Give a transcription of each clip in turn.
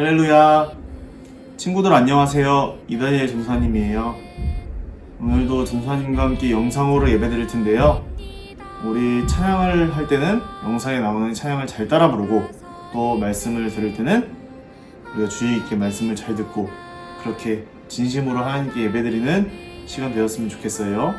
할렐루야. 친구들 안녕하세요. 이다니엘 전사님이에요. 오늘도 전사님과 함께 영상으로 예배드릴 텐데요. 우리 찬양을 할 때는 영상에 나오는 찬양을 잘 따라 부르고 또 말씀을 들을 때는 우리가 주의 있게 말씀을 잘 듣고 그렇게 진심으로 하나님께 예배드리는 시간 되었으면 좋겠어요.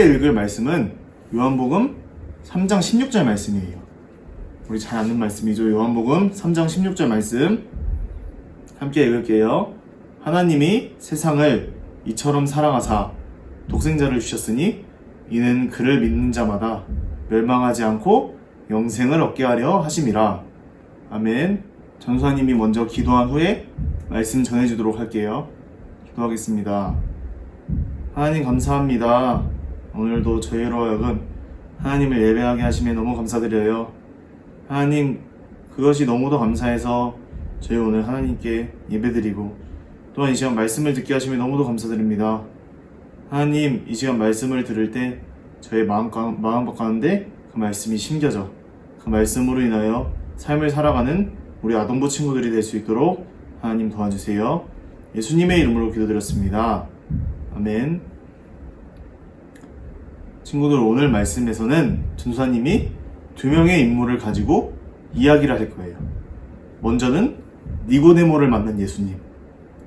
함께 읽을 말씀은 요한복음 3장 16절 말씀이에요. 우리 잘 아는 말씀이죠. 요한복음 3장 16절 말씀. 함께 읽을게요. 하나님이 세상을 이처럼 사랑하사 독생자를 주셨으니 이는 그를 믿는 자마다 멸망하지 않고 영생을 얻게 하려 하심이라. 아멘. 전수아님이 먼저 기도한 후에 말씀 전해주도록 할게요. 기도하겠습니다. 하나님 감사합니다. 오늘도 저희로 하여금 하나님을 예배하게 하심에 너무 감사드려요. 하나님 그것이 너무도 감사해서 저희 오늘 하나님께 예배드리고 또한 이 시간 말씀을 듣게 하심에 너무도 감사드립니다. 하나님 이 시간 말씀을 들을 때 저의 마음, 가- 마음 가운데 그 말씀이 심겨져 그 말씀으로 인하여 삶을 살아가는 우리 아동부 친구들이 될 수 있도록 하나님 도와주세요. 예수님의 이름으로 기도드렸습니다. 아멘. 친구들 오늘 말씀에서는 전사님이 두 명의 인물을 가지고 이야기를 할 거예요. 먼저는 니고데모를 만난 예수님.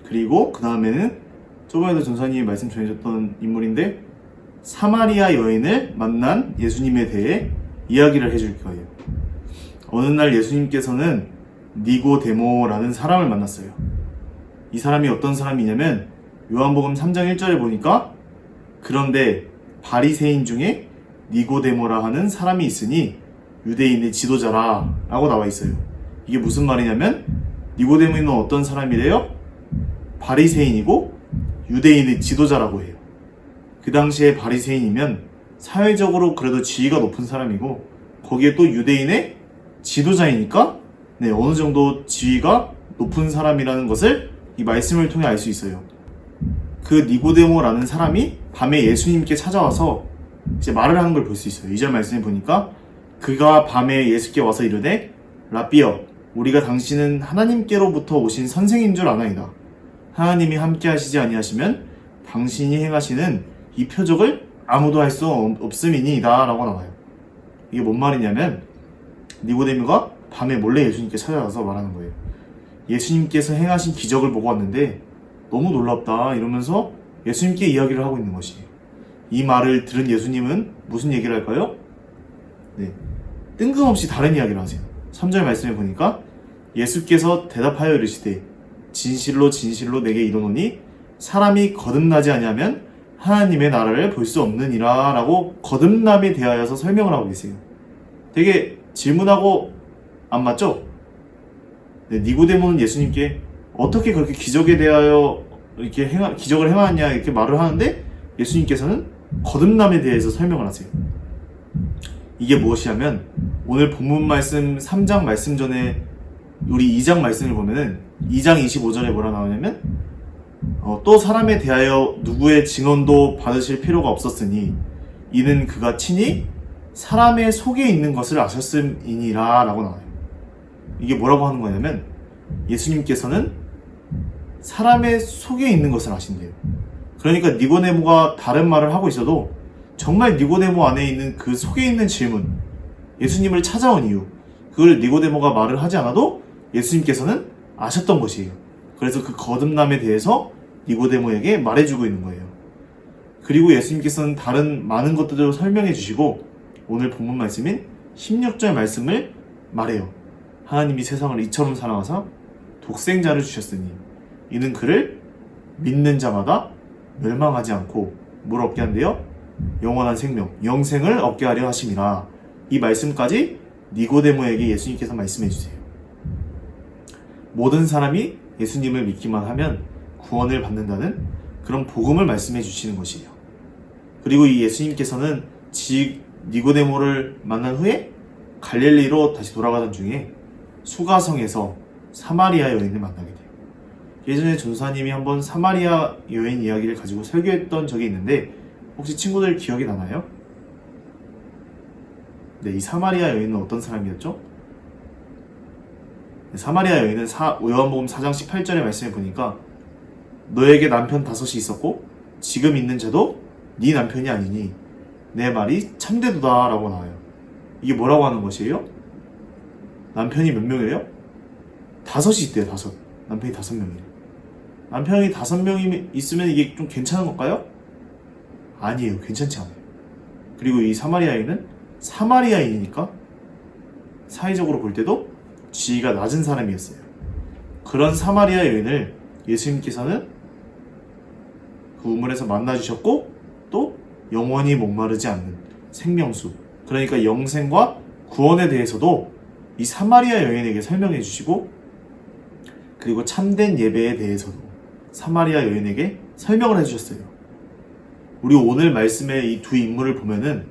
그리고 그 다음에는 저번에도 전사님이 말씀 전해줬던 인물인데 사마리아 여인을 만난 예수님에 대해 이야기를 해줄 거예요. 어느 날 예수님께서는 니고데모라는 사람을 만났어요. 이 사람이 어떤 사람이냐면 요한복음 3장 1절에 보니까 그런데 바리새인 중에 니고데모라 하는 사람이 있으니 유대인의 지도자라 라고 나와 있어요. 이게 무슨 말이냐면 니고데모는 어떤 사람이래요? 바리새인이고 유대인의 지도자라고 해요. 그 당시에 바리새인이면 사회적으로 그래도 지위가 높은 사람이고 거기에 또 유대인의 지도자이니까 네, 어느 정도 지위가 높은 사람이라는 것을 이 말씀을 통해 알 수 있어요. 그 니고데모라는 사람이 밤에 예수님께 찾아와서 이제 말을 하는 걸 볼 수 있어요. 2절 말씀에 보니까 그가 밤에 예수께 와서 이르되 라비어 우리가 당신은 하나님께로부터 오신 선생인 줄 아나이다. 하나님이 함께 하시지 아니하시면 당신이 행하시는 이 표적을 아무도 할 수 없음이니이다 라고 나와요. 이게 뭔 말이냐면 니고데모가 밤에 몰래 예수님께 찾아가서 말하는 거예요. 예수님께서 행하신 기적을 보고 왔는데 너무 놀랍다 이러면서 예수님께 이야기를 하고 있는 것이에요. 이 말을 들은 예수님은 무슨 얘기를 할까요? 네. 뜬금없이 다른 이야기를 하세요. 3절 말씀에 보니까 예수께서 대답하여 이르시되 진실로 진실로 내게 이르노니 사람이 거듭나지 아니하면 하나님의 나라를 볼 수 없느니라 라고 거듭남에 대하여서 설명을 하고 계세요. 되게 질문하고 안 맞죠? 네, 니고데모는 예수님께 어떻게 그렇게 기적에 대하여 이렇게 행하, 기적을 행하냐 이렇게 말을 하는데 예수님께서는 거듭남에 대해서 설명을 하세요. 이게 무엇이냐면 오늘 본문 말씀 3장 말씀 전에 우리 2장 말씀을 보면은 2장 25절에 뭐라 나오냐면 어, 또 사람에 대하여 누구의 증언도 받으실 필요가 없었으니 이는 그가 친히 사람의 속에 있는 것을 아셨음이니라 라고 나와요. 이게 뭐라고 하는 거냐면 예수님께서는 사람의 속에 있는 것을 아신대요. 그러니까 니고데모가 다른 말을 하고 있어도 정말 니고데모 안에 있는 그 속에 있는 질문, 예수님을 찾아온 이유, 그걸 니고데모가 말을 하지 않아도 예수님께서는 아셨던 것이에요. 그래서 그 거듭남에 대해서 니고데모에게 말해주고 있는 거예요. 그리고 예수님께서는 다른 많은 것들을 설명해 주시고 오늘 본문 말씀인 16절 말씀을 말해요. 하나님이 세상을 이처럼 사랑하사 독생자를 주셨으니 이는 그를 믿는 자마다 멸망하지 않고 뭘 얻게 한대요? 영원한 생명, 영생을 얻게 하려 하심이라. 이 말씀까지 니고데모에게 예수님께서 말씀해 주세요. 모든 사람이 예수님을 믿기만 하면 구원을 받는다는 그런 복음을 말씀해 주시는 것이에요. 그리고 이 예수님께서는 지 니고데모를 만난 후에 갈릴리로 다시 돌아가던 중에 수가성에서 사마리아 여인을 만나게 돼요. 예전에 전사님이 한번 사마리아 여인 이야기를 가지고 설교했던 적이 있는데 혹시 친구들 기억이 나나요? 네, 이 사마리아 여인은 어떤 사람이었죠? 네, 사마리아 여인은 사, 요한복음 4장 18절의 말씀에 보니까 너에게 남편 다섯이 있었고 지금 있는 쟤도 네 남편이 아니니 내 말이 참되도다 라고 나와요. 이게 뭐라고 하는 것이에요? 남편이 몇 명이래요? 다섯이 있대요, 다섯. 남편이 다섯 명이래. 남편이 다섯 명이 있으면 이게 좀 괜찮은 걸까요? 아니에요. 괜찮지 않아요. 그리고 이 사마리아인은 사마리아인이니까 사회적으로 볼 때도 지위가 낮은 사람이었어요. 그런 사마리아 여인을 예수님께서는 그 우물에서 만나주셨고 또 영원히 목마르지 않는 생명수 그러니까 영생과 구원에 대해서도 이 사마리아 여인에게 설명해 주시고 그리고 참된 예배에 대해서도 사마리아 여인에게 설명을 해주셨어요. 우리 오늘 말씀의 이 두 인물을 보면은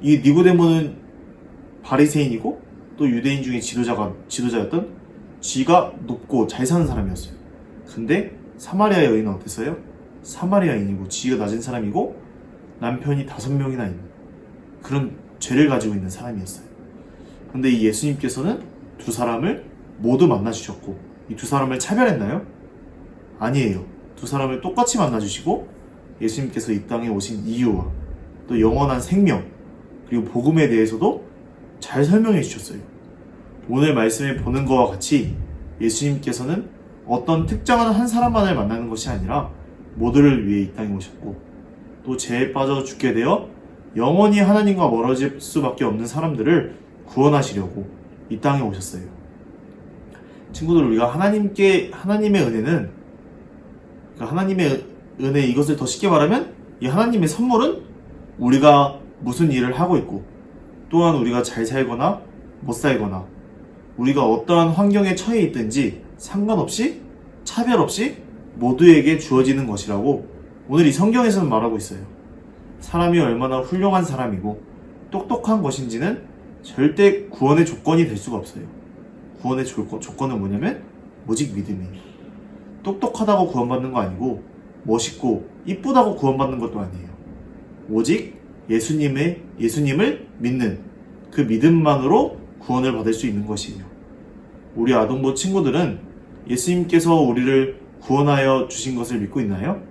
이 니고데모는 바리새인이고 또 유대인 중에 지도자가 지도자였던 지가 높고 잘 사는 사람이었어요. 근데 사마리아 여인은 어땠어요? 사마리아인이고 지위가 낮은 사람이고 남편이 다섯 명이나 있는 그런 죄를 가지고 있는 사람이었어요. 근데 이 예수님께서는 두 사람을 모두 만나 주셨고 이 두 사람을 차별했나요? 아니에요. 두 사람을 똑같이 만나 주시고 예수님께서 이 땅에 오신 이유와 또 영원한 생명 그리고 복음에 대해서도 잘 설명해 주셨어요. 오늘 말씀을 보는 것과 같이 예수님께서는 어떤 특정한 한 사람만을 만나는 것이 아니라 모두를 위해 이 땅에 오셨고 또 죄에 빠져 죽게 되어 영원히 하나님과 멀어질 수밖에 없는 사람들을 구원하시려고 이 땅에 오셨어요. 친구들 우리가 하나님께 하나님의 은혜는 그러니까 하나님의 은혜 이것을 더 쉽게 말하면 이 하나님의 선물은 우리가 무슨 일을 하고 있고 또한 우리가 잘 살거나 못 살거나 우리가 어떠한 환경에 처해 있든지 상관없이 차별 없이 모두에게 주어지는 것이라고 오늘 이 성경에서는 말하고 있어요. 사람이 얼마나 훌륭한 사람이고 똑똑한 것인지는 절대 구원의 조건이 될 수가 없어요. 구원의 조건, 조건은 뭐냐면 오직 믿음이에요. 똑똑하다고 구원받는 거 아니고 멋있고 이쁘다고 구원받는 것도 아니에요. 오직 예수님의 예수님을 믿는 그 믿음만으로 구원을 받을 수 있는 것이에요. 우리 아동부 친구들은 예수님께서 우리를 구원하여 주신 것을 믿고 있나요?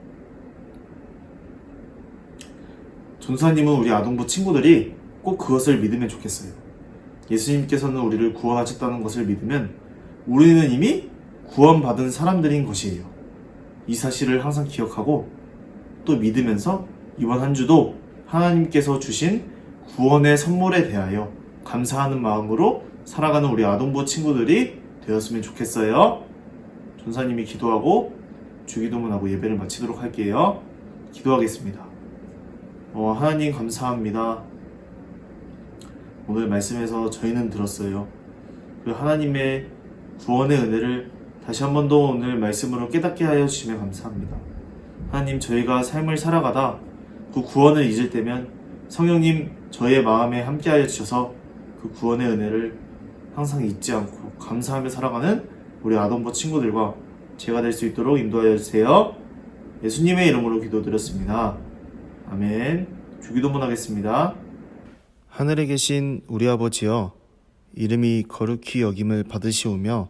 전사님은 우리 아동부 친구들이 꼭 그것을 믿으면 좋겠어요. 예수님께서는 우리를 구원하셨다는 것을 믿으면 우리는 이미 구원받은 사람들인 것이에요. 이 사실을 항상 기억하고 또 믿으면서 이번 한 주도 하나님께서 주신 구원의 선물에 대하여 감사하는 마음으로 살아가는 우리 아동부 친구들이 되었으면 좋겠어요. 전사님이 기도하고 주기도문하고 예배를 마치도록 할게요. 기도하겠습니다. 어, 하나님 감사합니다. 오늘 말씀에서 저희는 들었어요. 그 하나님의 구원의 은혜를 다시 한 번 더 오늘 말씀으로 깨닫게 하여 주시면 감사합니다. 하나님 저희가 삶을 살아가다 그 구원을 잊을 때면 성령님 저의 마음에 함께하여 주셔서 그 구원의 은혜를 항상 잊지 않고 감사하며 살아가는 우리 아동부 친구들과 제가 될 수 있도록 인도하여 주세요. 예수님의 이름으로 기도드렸습니다. 아멘. 주기도문 하겠습니다. 하늘에 계신 우리 아버지여, 이름이 거룩히 여김을 받으시오며,